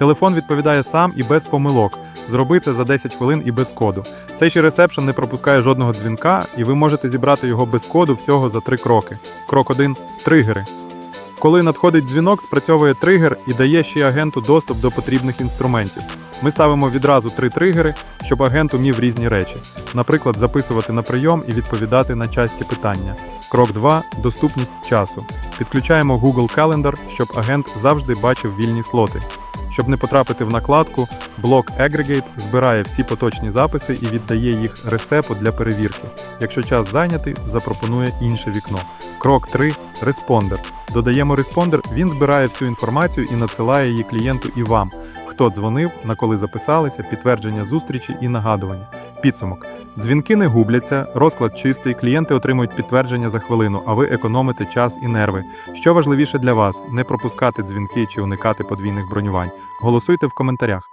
Телефон відповідає сам і без помилок. Зроби це за 10 хвилин і без коду. Цей ще ресепшн не пропускає жодного дзвінка, і ви можете зібрати його без коду всього за три кроки. Крок 1 тригери. Коли надходить дзвінок, спрацьовує тригер і дає ще агенту доступ до потрібних інструментів. Ми ставимо відразу три тригери, щоб агент умів різні речі, наприклад, записувати на прийом і відповідати на часті питання. Крок 2 доступність часу. Підключаємо Google Calendar, щоб агент завжди бачив вільні слоти. Щоб не потрапити в накладку, блок Aggregate збирає всі поточні записи і віддає їх ресепу для перевірки. Якщо час зайнятий, запропонує інше вікно. Крок 3 респондер. Додаємо респондер, він збирає всю інформацію і надсилає її клієнту і вам. Хто дзвонив, на коли записалися, підтвердження зустрічі і нагадування. Підсумок. Дзвінки не губляться, розклад чистий, клієнти отримують підтвердження за хвилину, а ви економите час і нерви. Що важливіше для вас не пропускати дзвінки чи уникати подвійних бронювань. Голосуйте в коментарях.